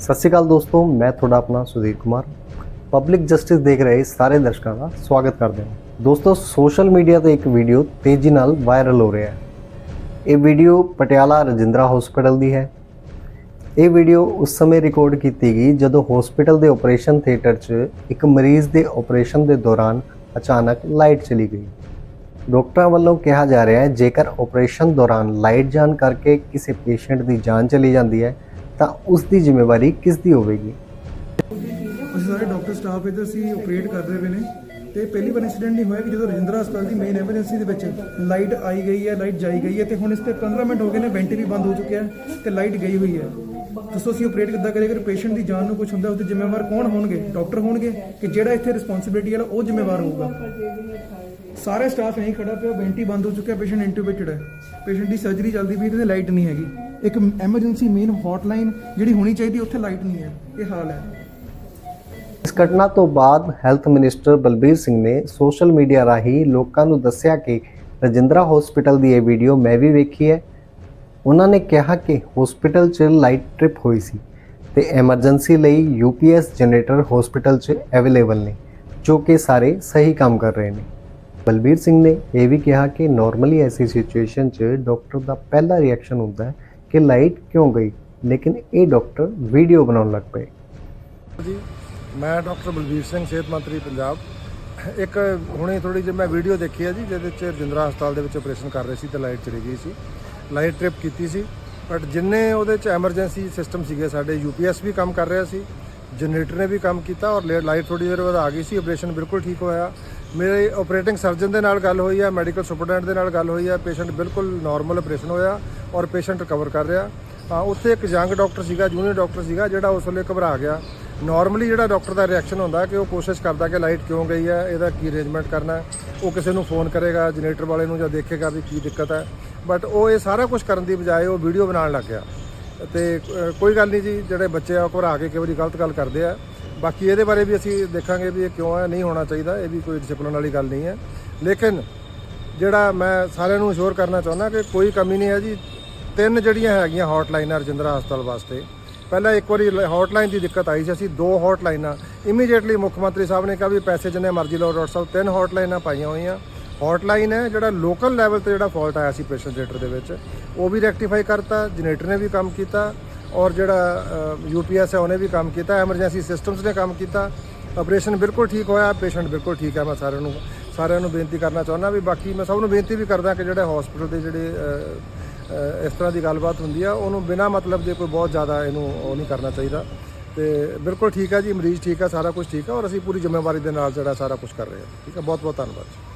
ਸਤਿ ਸ਼੍ਰੀ ਅਕਾਲ ਦੋਸਤੋ, ਮੈਂ ਤੁਹਾਡਾ ਆਪਣਾ ਸੁਧੀਰ ਕੁਮਾਰ। ਪਬਲਿਕ ਜਸਟਿਸ ਦੇਖ ਰਹੇ ਸਾਰੇ ਦਰਸ਼ਕਾਂ ਦਾ ਸਵਾਗਤ ਕਰਦੇ ਹਾਂ। ਦੋਸਤੋ ਸੋਸ਼ਲ ਮੀਡੀਆ ਤੇ ਇੱਕ ਵੀਡੀਓ ਤੇਜ਼ੀ ਨਾਲ ਵਾਇਰਲ ਹੋ ਰਿਹਾ ਹੈ। ਇਹ ਵੀਡੀਓ ਪਟਿਆਲਾ ਰਜਿੰਦਰਾ ਹਸਪੀਟਲ ਦੀ ਹੈ। ਇਹ ਵੀਡੀਓ ਉਸ ਸਮੇਂ ਰਿਕਾਰਡ ਕੀਤੀ ਗਈ ਜਦੋਂ ਹਸਪੀਟਲ ਦੇ ਆਪਰੇਸ਼ਨ ਥੀਏਟਰ 'ਚ ਇੱਕ ਮਰੀਜ਼ ਦੇ ਆਪਰੇਸ਼ਨ ਦੇ ਦੌਰਾਨ ਅਚਾਨਕ ਲਾਈਟ ਚਲੀ ਗਈ। ਡਾਕਟਰਾਂ ਵੱਲੋਂ ਕਿਹਾ ਜਾ ਰਿਹਾ ਹੈ, ਜੇਕਰ ਆਪਰੇਸ਼ਨ ਦੌਰਾਨ ਲਾਈਟ ਜਾਣ ਕਰਕੇ ਕਿਸੇ ਪੇਸ਼ੈਂਟ ਦੀ ਜਾਨ ਚਲੀ ਜਾਂਦੀ ਹੈ ਤਾਂ ਉਸ ਦੀ ਜ਼ਿੰਮੇਵਾਰੀ ਕਿਸ ਦੀ ਹੋਵੇਗੀ? ਅਸੀਂ ਸਾਰੇ ਡਾਕਟਰ ਸਟਾਫ ਇੱਧਰ ਅਸੀਂ ਆਪਰੇਟ ਕਰ ਪਏ ਨੇ ਤੇ ਪਹਿਲੀ ਵਾਰ ਇਨਸੀਡੈਂਟ ਨਹੀਂ ਹੋਇਆ ਕਿ ਜਦੋਂ ਰਜਿੰਦਰਾ ਹਸਪਤਾਲ ਦੀ ਮੇਨ ਐਮਰਜੈਂਸੀ ਦੇ ਵਿੱਚ ਲਾਈਟ ਆਈ ਗਈ ਹੈ ਲਾਈਟ ਜਾਈ ਗਈ ਹੈ ਤੇ ਹੁਣ ਇਸ ਤੇ 15 ਮਿੰਟ ਹੋ ਗਏ ਨੇ ਵੈਂਟ ਵੀ ਬੰਦ ਹੋ ਚੁੱਕਿਆ ਹੈ ਤੇ ਲਾਈਟ ਗਈ ਹੋਈ ਹੈ। ਦੱਸੋ ਅਸੀਂ ਆਪਰੇਟ ਕਿੱਦਾਂ ਕਰੀਏ? ਅਗਰ ਪੇਸ਼ੈਂਟ ਦੀ ਜਾਨ ਨੂੰ ਕੁਝ ਹੁੰਦਾ ਉਹਦੇ ਜ਼ਿੰਮੇਵਾਰ ਕੌਣ ਹੋਣਗੇ? ਡਾਕਟਰ ਹੋਣਗੇ ਕਿ ਜਿਹੜਾ ਇੱਥੇ ਰਿਸਪੌਂਸਿਬਿਲਟੀ ਵਾਲਾ ਉਹ ਜ਼ਿੰਮੇਵਾਰ ਹੋਊਗਾ? ਸਾਰੇ ਸਟਾਫ ਯਹੀਂ ਖੜਾ ਪਿਆ ਵੈਂਟੀ ਬੰਦ ਹੋ ਚੁੱਕਿਆ ਪੇਸ਼ੈਂਟ ਇੰਟੂਬੇਟਡ ਹੈ। ਪੇਸ਼ੈਂਟ ਦੀ ਸਰਜਰੀ ਚੱਲਦੀ ਪਈ ਤੇ ਲਾਈਟ ਨਹੀਂ ਹੈਗੀ। ਇੱਕ ਐਮਰਜੈਂਸੀ ਮੇਨ ਹੌਟਲਾਈਨ ਜਿਹੜੀ ਹੋਣੀ ਚਾਹੀਦੀ, ਉੱਥੇ ਲਾਈਟ ਨਹੀਂ ਹੈ। ਇਹ ਹਾਲ ਹੈ। ਇਸ ਘਟਨਾ ਤੋਂ ਬਾਅਦ ਹੈਲਥ ਮਿਨਿਸਟਰ ਬਲਬੀਰ ਸਿੰਘ ਨੇ ਸੋਸ਼ਲ ਮੀਡੀਆ ਰਾਹੀਂ ਲੋਕਾਂ ਨੂੰ ਦੱਸਿਆ ਕਿ ਰਜਿੰਦਰਾ ਹਸਪੀਟਲ ਦੀ ਇਹ ਵੀਡੀਓ ਮੈਂ ਵੀ ਵੇਖੀ ਹੈ। ਉਹਨਾਂ ਨੇ ਕਿਹਾ ਕਿ ਹਸਪੀਟਲ 'ਚ ਲਾਈਟ ਟ੍ਰਿਪ ਹੋਈ ਸੀ ਤੇ ਐਮਰਜੈਂਸੀ ਲਈ ਯੂਪੀਐਸ ਜਨਰੇਟਰ ਹਸਪੀਟਲ 'ਚ ਅਵੇਲੇਬਲ ਨੇ, ਜੋ ਕਿ ਸਾਰੇ ਸਹੀ ਕੰਮ ਕਰ ਰਹੇ ਨੇ। ਬਲਬੀਰ ਸਿੰਘ ਨੇ ਇਹ ਵੀ ਕਿਹਾ ਕਿ ਨਾਰਮਲੀ ਐਸੀ ਸਿਚੁਏਸ਼ਨ 'ਚ ਡਾਕਟਰ ਦਾ ਪਹਿਲਾ ਰਿਐਕਸ਼ਨ ਹੁੰਦਾ ਹੈ ਕਿ ਲਾਈਟ ਕਿਉਂ ਗਈ? ਲੇਕਿਨ ਇਹ ਡਾਕਟਰ ਵੀਡੀਓ ਬਣਾਉਣ ਲੱਗ ਪਏ। ਜੀ, ਮੈਂ ਡਾਕਟਰ ਬਲਬੀਰ ਸਿੰਘ, ਸਿਹਤ ਮੰਤਰੀ ਪੰਜਾਬ। ਇੱਕ ਹੁਣੇ ਥੋੜੀ ਜਿਹੀ ਮੈਂ ਵੀਡੀਓ ਦੇਖੀ ਹੈ ਜੀ, ਜਿਹਦੇ ਚ ਰਜਿੰਦਰਾ ਹਸਪਤਾਲ ਦੇ ਵਿੱਚ ਆਪਰੇਸ਼ਨ ਕਰ ਰਹੇ ਸੀ ਤੇ ਲਾਈਟ ਚਲੀ ਗਈ ਸੀ। ਲਾਈਟ ਟ੍ਰਿਪ ਕੀਤੀ ਸੀ, ਬਟ ਜਿੰਨੇ ਉਹਦੇ ਚ ਐਮਰਜੈਂਸੀ ਸਿਸਟਮ ਸੀਗੇ, ਸਾਡੇ ਯੂਪੀਐਸ ਵੀ ਕੰਮ ਕਰ ਰਿਹਾ ਸੀ, ਜਨਰੇਟਰ ਨੇ ਵੀ ਕੰਮ ਕੀਤਾ ਔਰ ਲਾਈਟ ਥੋੜੀ ਦੇਰ ਬਾਅਦ ਆ ਗਈ ਸੀ, ਆਪਰੇਸ਼ਨ ਬਿਲਕੁਲ ਠੀਕ ਹੋਇਆ। ਮੇਰੇ ਆਪਰੇਟਿੰਗ ਸਰਜਨ ਦੇ ਨਾਲ ਗੱਲ ਹੋਈ ਹੈ ਮੈਡੀਕਲ ਸੁਪਰਡੈਂਟ ਦੇ ਨਾਲ ਗੱਲ ਹੋਈ ਹੈ ਪੇਸ਼ੈਂਟ ਬਿਲਕੁਲ ਨਾਰਮਲ ਆਪਰੇਸ਼ਨ ਹੋਇਆ ਔਰ ਪੇਸ਼ੈਂਟ ਰਿਕਵਰ ਕਰ ਰਿਹਾ। ਉੱਥੇ ਇੱਕ ਯੰਗ ਡਾਕਟਰ ਸੀਗਾ ਜੂਨੀਅਰ ਡਾਕਟਰ ਸੀਗਾ, ਜਿਹੜਾ ਉਸ ਵੇਲੇ ਘਬਰਾ ਗਿਆ। ਨਾਰਮਲੀ ਜਿਹੜਾ ਡਾਕਟਰ ਦਾ ਰਿਐਕਸ਼ਨ ਹੁੰਦਾ ਕਿ ਉਹ ਕੋਸ਼ਿਸ਼ ਕਰਦਾ ਕਿ ਲਾਈਟ ਕਿਉਂ ਗਈ ਹੈ ਇਹਦਾ ਕੀ ਅਰੇਂਜਮੈਂਟ ਕਰਨਾ ਹੈ, ਉਹ ਕਿਸੇ ਨੂੰ ਫੋਨ ਕਰੇਗਾ ਜਨਰੇਟਰ ਵਾਲੇ ਨੂੰ ਜਾਂ ਦੇਖੇਗਾ ਵੀ ਕੀ ਦਿੱਕਤ ਹੈ। ਬਟ ਉਹ ਇਹ ਸਾਰਾ ਕੁਝ ਕਰਨ ਦੀ ਬਜਾਏ ਉਹ ਵੀਡੀਓ ਬਣਾਉਣ ਲੱਗ ਗਿਆ। ਤੇ ਕੋਈ ਗੱਲ ਨਹੀਂ ਜੀ, ਜਿਹੜੇ ਬੱਚੇ ਆ ਉਹ ਘਬਰਾ ਕੇ ਕਈ ਵਾਰੀ ਗਲਤ ਗੱਲ ਕਰਦੇ ਆ। ਬਾਕੀ ਇਹਦੇ ਬਾਰੇ ਵੀ ਅਸੀਂ ਦੇਖਾਂਗੇ ਵੀ ਇਹ ਕਿਉਂ ਹੈ, ਨਹੀਂ ਹੋਣਾ ਚਾਹੀਦਾ, ਇਹ ਵੀ ਕੋਈ ਡਿਸਪਲਿਨ ਵਾਲੀ ਗੱਲ ਨਹੀਂ ਹੈ। ਲੇਕਿਨ ਜਿਹੜਾ ਮੈਂ ਸਾਰਿਆਂ ਨੂੰ ਅਸ਼ੋਰ ਕਰਨਾ ਚਾਹੁੰਦਾ ਕਿ ਕੋਈ ਕਮੀ ਨਹੀਂ ਹੈ ਜੀ। ਤਿੰਨ ਜਿਹੜੀਆਂ ਹੈਗੀਆਂ ਹੌਟਲਾਈਨਾਂ ਰਜਿੰਦਰਾ ਹਸਪਤਾਲ ਵਾਸਤੇ। ਪਹਿਲਾਂ ਇੱਕ ਵਾਰੀ ਹੌਟਲਾਈਨ ਦੀ ਦਿੱਕਤ ਆਈ ਸੀ, ਅਸੀਂ ਦੋ ਹੌਟਲਾਈਨਾਂ ਇਮੀਡੀਏਟਲੀ ਮੁੱਖ ਮੰਤਰੀ ਸਾਹਿਬ ਨੇ ਕਿਹਾ ਵੀ ਪੈਸੇ ਜਿੰਨੇ ਮਰਜ਼ੀ ਲਓ, ਡਾਕਟਰ ਸਾਹਿਬ, ਤਿੰਨ ਹੌਟਲਾਈਨਾਂ ਪਾਈਆਂ ਹੋਈਆਂ। ਹੌਟਲਾਈਨ ਹੈ ਜਿਹੜਾ ਲੋਕਲ ਲੈਵਲ ਤੇ ਜਿਹੜਾ ਫਾਲਟ ਆਇਆ ਸੀ ਪੇਸ਼ੈਂਟ ਜਨਰੇਟਰ ਦੇ ਵਿੱਚ, ਉਹ ਵੀ ਰੈਕਟੀਫਾਈ ਕਰਤਾ, ਜਨਰੇਟਰ ਨੇ ਵੀ ਕੰਮ ਕੀਤਾ। ਔਰ ਜਿਹੜਾ ਯੂਪੀਐਸ ਹੈ, ਉਹਨੇ ਵੀ ਕੰਮ ਕੀਤਾ, ਐਮਰਜੈਂਸੀ ਸਿਸਟਮਸ ਨੇ ਕੰਮ ਕੀਤਾ। ਆਪਰੇਸ਼ਨ ਬਿਲਕੁਲ ਠੀਕ ਹੋਇਆ ਪੇਸ਼ੈਂਟ ਬਿਲਕੁਲ ਠੀਕ ਹੈ, ਮੈਂ ਸਾਰਿਆਂ ਨੂੰ ਸਾਰਿਆਂ ਨੂੰ ਬੇਨਤੀ ਕਰਨਾ ਚਾਹੁੰਦਾ ਵੀ ਬਾਕੀ ਮੈਂ ਸਭ ਨੂੰ ਬੇਨਤੀ ਵੀ ਕਰਦਾ ਕਿ ਜਿਹੜੇ ਹਸਪੀਟਲ ਦੇ ਜਿਹੜੇ ਇਸ ਤਰ੍ਹਾਂ ਦੀ ਗੱਲਬਾਤ ਹੁੰਦੀ ਆ, ਉਹਨੂੰ ਬਿਨਾਂ ਮਤਲਬ ਦੇ ਕੋਈ ਬਹੁਤ ਜ਼ਿਆਦਾ ਇਹਨੂੰ ਉਹ ਨਹੀਂ ਕਰਨਾ ਚਾਹੀਦਾ। ਤੇ ਬਿਲਕੁਲ ਠੀਕ ਹੈ ਜੀ, ਮਰੀਜ਼ ਠੀਕ ਹੈ, ਸਾਰਾ ਕੁਝ ਠੀਕ ਹੈ, ਔਰ ਅਸੀਂ ਪੂਰੀ ਜ਼ਿੰਮੇਵਾਰੀ ਦੇ ਨਾਲ ਜਿਹੜਾ ਸਾਰਾ ਕੁਝ ਕਰ ਰਹੇ ਹਾਂ। ਠੀਕ ਹੈ ਬਹੁਤ ਬਹੁਤ ਧੰਨਵਾਦ